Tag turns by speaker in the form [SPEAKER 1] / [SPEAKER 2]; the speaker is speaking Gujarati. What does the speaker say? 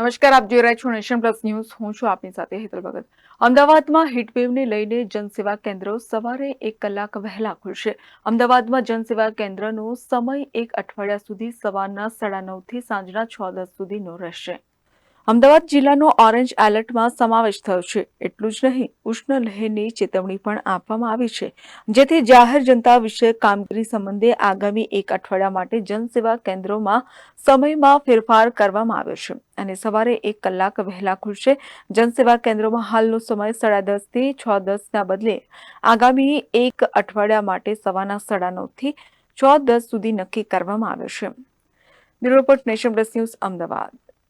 [SPEAKER 1] નમસ્કાર, આપ જોઈ રહ્યા છો નેશન પ્લસ ન્યૂઝ. હું છું આપની સાથે હેતલ ભગત. અમદાવાદમાં હીટવેવને લઈને જનસેવા કેન્દ્રો સવારે એક કલાક વહેલા ખુલશે. અમદાવાદમાં જનસેવા કેન્દ્રનો સમય એક અઠવાડિયા સુધી સવારના સાડા નવથી સાંજના છ દસ સુધીનો રહેશે. અમદાવાદ જિલ્લાનો ઓરેન્જ એલર્ટમાં સમાવેશ થયો છે. એટલું જ નહીં, ઉષ્ણ લહેરની ચેતવણી પણ આપવામાં આવી છે. જેથી જાહેર જનતા વિશે કામગીરી સંબંધે આગામી એક અઠવાડિયા માટે જનસેવા કેન્દ્રોમાં સમયમાં ફેરફાર કરવામાં આવ્યો છે. અને સવારે એક કલાક વહેલા ખુલશે જનસેવા કેન્દ્રોમાં હાલનો સમય સાડા દસથી છ દસના બદલે આગામી એક અઠવાડિયા માટે સવારના સાડા નવથી છ દસ સુધી નક્કી કરવામાં આવ્યો છે. Bureau report nation plus news Ahmedabad.